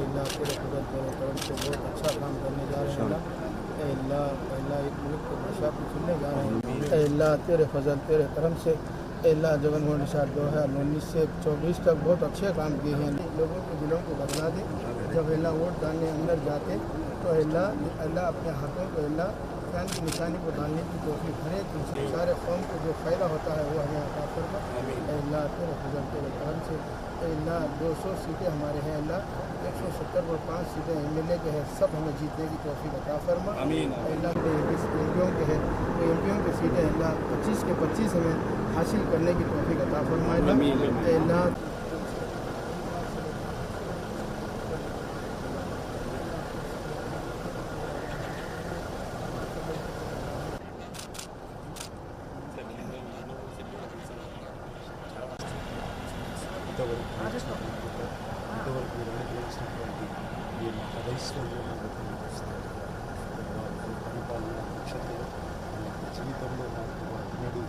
اللہ کرم سے بہت اچھا کام کرنے جا رہے ہیں اللہ اے اللہ ایک ملک کے بادشاہ کو جا رہے ہیں اللہ تیرے فضل تیرے کرم سے اے اللہ جگن موہن نشاد دو ہزار انیس سے چوبیس تک بہت اچھے کام کیے ہیں لوگوں کے دلوں کو بدلا دے جب اللہ ووٹ ڈالنے اندر جاتے تو اللہ اللہ اپنے ہاتھوں کو اللہ فین کی نشانی کو ڈالنے کی توفیق ہر ایک سارے قوم کو جو فائدہ ہوتا ہے وہ ہمیں عطا فرما۔ اللہ تیرے فضل تیرے کرم سے۔ اللہ دو سو سیٹیں ہمارے ہیں اللہ۔ ایک سو ستر اور پانچ سیٹیں ایم ایل اے کے ہیں سب ہمیں جیتنے کی توفیق عطا فرما۔ اللہ کے ایم پیوں کے ہیں تو ایم پیوں کی سیٹیں اللہ۔ پچیس کے پچیس ہمیں حاصل کرنے کی توفیق عطا فرما اللہ ఇంతవరకు ఇంతవరకు మీరు అనుగ్రహించినటువంటి మా ఐశ్వర్యాన్ని పరిపాలన నక్షత్రం మా జీవితంలో మాకు ఉన్నది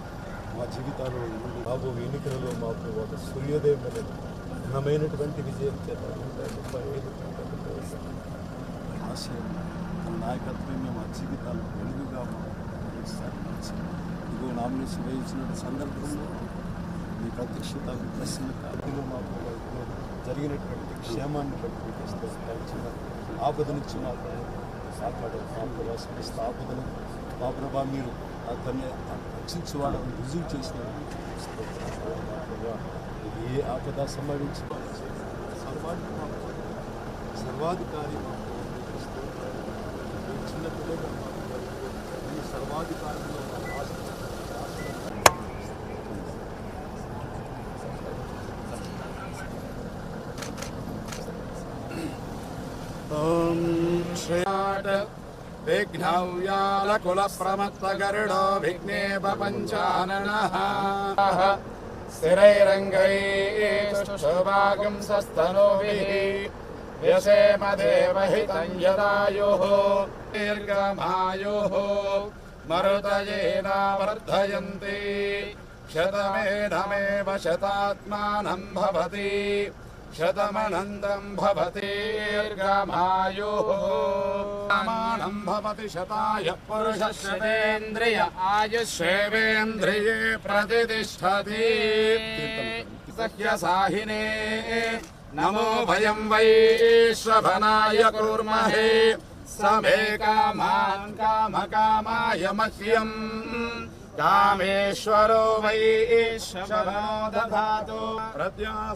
మా జీవితాల్లో రాబో ఎన్నికలలో మాకు ఒక సూర్యోదయం అనేది ఘనమైనటువంటి విజయం చేత ముప్పై ఐదు ఆశయం మన నాయకత్వమే మా జీవితాలు వెలుగుగా మాకు ఇదిగో నామినేషన్ వేయించిన సందర్భంలో మీ ప్రత్యక్షత మీ ప్రసన్నత అదిలో మాకు ఇదిగో జరిగినటువంటి క్షేమాన్ని బట్టి మీకు స్తోత్రాలు ఆపద నుంచి మాకు కాపాడారు మా ప్రభా సమస్త ఆపదను మా ప్రభా మీరు అతన్ని రక్షించి వాళ్ళని రుజువు చేసిన మా ప్రభా ఏ ఆపద సంభవించి సర్వాధికారి మా చిన్న పిల్లలు మా సర్వాధికారంలో شنگ بھی پہنو یس میجر دیرو مرتن شت متا شتمتی شتا پھرند آجندر نمونا سمے کام کام کا کا دیا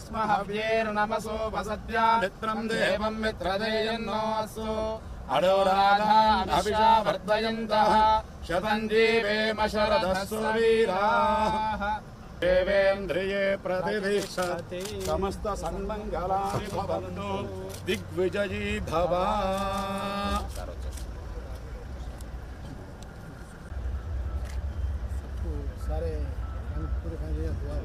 نمسوسیہ دیہم ود ٹھہ شتر ویوندری نمست سن منگلا دگ ਸਾਰੇ ਪੂਰੇ ਫੈਮਿਲੀ ਦਾ ਦੁਆ